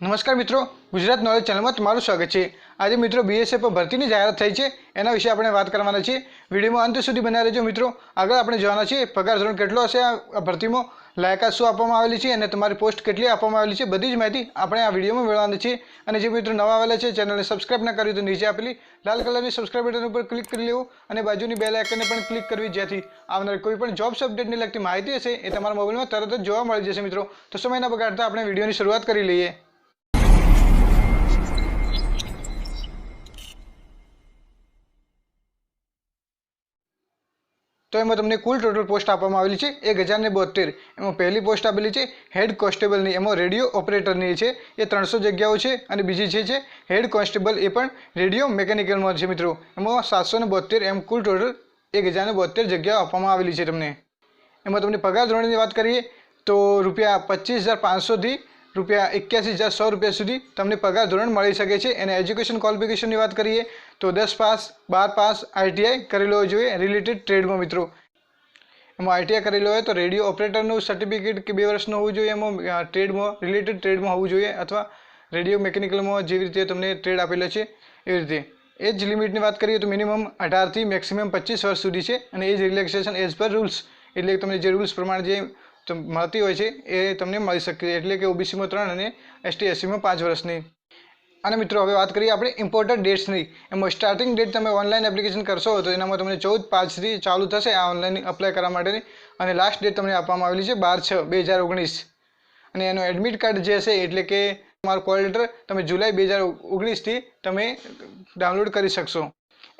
નમસ્કાર મિત્રો, ગુજરાત નોલેજ ચેનલમાં તમારું સ્વાગત છે. આજે મિત્રો બીએસએફ પર ભરતીની જાહેરાત થઈ છે, એના વિશે આપણે વાત કરવાના છીએ. વિડીયોમાં અંત સુધી બનાવી રહેજો મિત્રો. આગળ આપણે જોવાના છીએ પગાર ધોરણ કેટલો હશે આ ભરતીમાં, લાયકાત શું આપવામાં આવેલી છે અને તમારી પોસ્ટ કેટલી આપવામાં આવેલી છે, બધી જ માહિતી આપણે આ વિડીયોમાં મેળવવાની છે. અને જે મિત્રો નવા આવેલા છે, ચેનલને સબસ્ક્રાઇબ ના કર્યું તો નીચે આપેલી લાલ કલરની સબસ્ક્રાઇબ બટન ઉપર ક્લિક કરી લેવું અને બાજુની બે આઇકનને પણ ક્લિક કરવી જેથી આવનાર કોઈ પણ જોબ્સ અપડેટને લગતી માહિતી હશે એ તમારા મોબાઈલમાં તરત જ જોવા મળી જશે મિત્રો. તો સમયના બગાડતા આપણે વિડીયોની શરૂઆત કરી લઈએ. તો એમાં તમને કુલ ટોટલ પોસ્ટ આપવામાં આવેલી છે એક હજારને બોતેર એમાં પહેલી પોસ્ટ આપેલી છે હેડ કોન્સ્ટેબલની. એમાં રેડિયો ઓપરેટરની છે, એ ત્રણસો જગ્યાઓ છે અને બીજી જે છે હેડ કોન્સ્ટેબલ, એ પણ રેડિયો મેકેનિકલમાં છે મિત્રો. એમાં સાતસો ને બોતેર એમ કુલ ટોટલ એક હજારને બોતેર જગ્યાઓ આપવામાં આવેલી છે તમને. એમાં તમને પગાર ધોરણની વાત કરીએ, તો રૂપિયા પચીસ હજાર પાંચસોથી રૂપિયા એક્યાસી હજાર સો રૂપિયા સુધી તમને પગાર ધોરણ મળી શકે છે. અને એજ્યુકેશન ક્વોલિફિકેશનની વાત કરીએ તો દસ પાસ, બાર પાસ આઈટીઆઈ કરેલો હોવો જોઈએ રિલેટેડ ટ્રેડમાં મિત્રો. એમાં આઈટીઆઈ કરેલો હોય તો રેડિયો ઓપરેટરનું સર્ટિફિકેટ કે બે વર્ષનું હોવું જોઈએ એમાં ટ્રેડમાં રિલેટેડ ટ્રેડમાં હોવું જોઈએ અથવા રેડિયો મેકેનિકલમાં જેવી રીતે તમને ટ્રેડ આપેલા છે, એવી રીતે. એજ લિમિટની વાત કરીએ તો મિનિમમ અઢારથી મેક્સિમમ પચીસ વર્ષ સુધી છે અને age relaxation as per rules એટલે તમને જે રૂલ્સ પ્રમાણે જે મળતી હોય છે એ તમને મળી શકે, એટલે કે ઓબીસીમાં ત્રણ અને એસટી એસસીમાં પાંચ વર્ષની. અને મિત્રો, હવે વાત કરીએ આપણે ઇમ્પોર્ટન્ટ ડેટ્સની એમાં સ્ટાર્ટિંગ ડેટ તમે ઓનલાઈન એપ્લિકેશન કરશો તો એનામાં તમને ચૌદ પાંચથી ચાલુ થશે આ ઓનલાઈન અપ્લાય કરવા માટેની. અને લાસ્ટ ડેટ તમને આપવામાં આવેલી છે બાર છ, બે હજાર ઓગણીસ. અને એનો એડમિટ કાર્ડ જે હશે, એટલે કે તમારું કોલ લેટર તમે જુલાઈ બે હજાર ઓગણીસથી તમે ડાઉનલોડ કરી શકશો.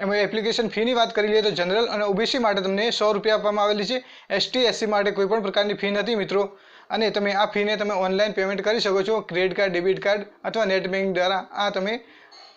એમાં એપ્લિકેશન ફીની વાત કરી લઈએ તો જનરલ અને ઓબીસી માટે તમને સો રૂપિયા આપવામાં આવેલી છે. એસટી એસસી માટે કોઈ પણ પ્રકારની ફી નથી, મિત્રો. અને તમે આ ફીને તમે ઓનલાઈન પેમેન્ટ કરી શકો છો ક્રેડિટ કાર્ડ ડેબિટ કાર્ડ અથવા નેટ બેન્કિંગ દ્વારા આ તમે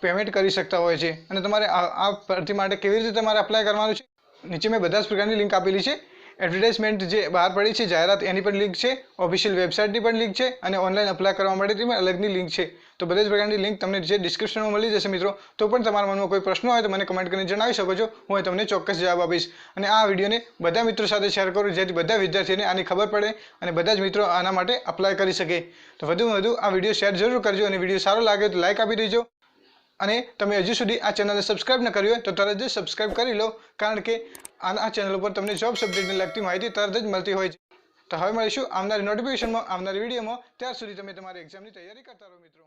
પેમેન્ટ કરી શકતા હોય છે. અને તમારે આ આ ભરતી માટે કેવી રીતે તમારે અપ્લાય કરવાનું છે? નીચે મેં બધા જ પ્રકારની લિંક આપેલી છે. એડવર્ટાઇઝમેન્ટ જે બહાર પડી છે, જાહેરાત એની પણ લિંક છે ઓફિશિયલ વેબસાઇટની પણ લિંક છે અને ઓનલાઈન અપ્લાય કરવા માટે પણ અલગની લિંક છે. તો બધા જ પ્રકારની લિંક તમને જે ડિસ્ક્રિપ્શનમાં મળી જશે મિત્રો, તો પણ તમારા મનમાં કોઈ પ્રશ્ન હોય તો મને કમેન્ટ કરીને જણાવી શકો છો, હું તમને ચોક્કસ જવાબ આપીશ. અને આ વિડીયોને બધા મિત્રો સાથે શેર કરો, જેથી બધા વિદ્યાર્થીઓને આની ખબર પડે અને બધા જ મિત્રો આના માટે અપ્લાય કરી શકે. તો વધુમાં વધુ આ વીડિયો શેર જરૂર કરજો અને વીડિયો સારો લાગે તો લાઇક આપી દેજો. અને તમે હજુ સુધી આ ચેનલને સબસ્ક્રાઇબ ન કરી હોય તો તરત જ સબસ્ક્રાઇબ કરી લો, કારણ કે આ ચેનલ ઉપર તમને જોબ સબ્જેક્ટને લગતી માહિતી તરત જ મળતી હોય છે. તો હવે મળીશું આવનારી નોટિફિકેશનમાં આવનારી વિડીયોમાં ત્યાર સુધી તમે તમારી એક્ઝામની તૈયારી કરતા રહો મિત્રો.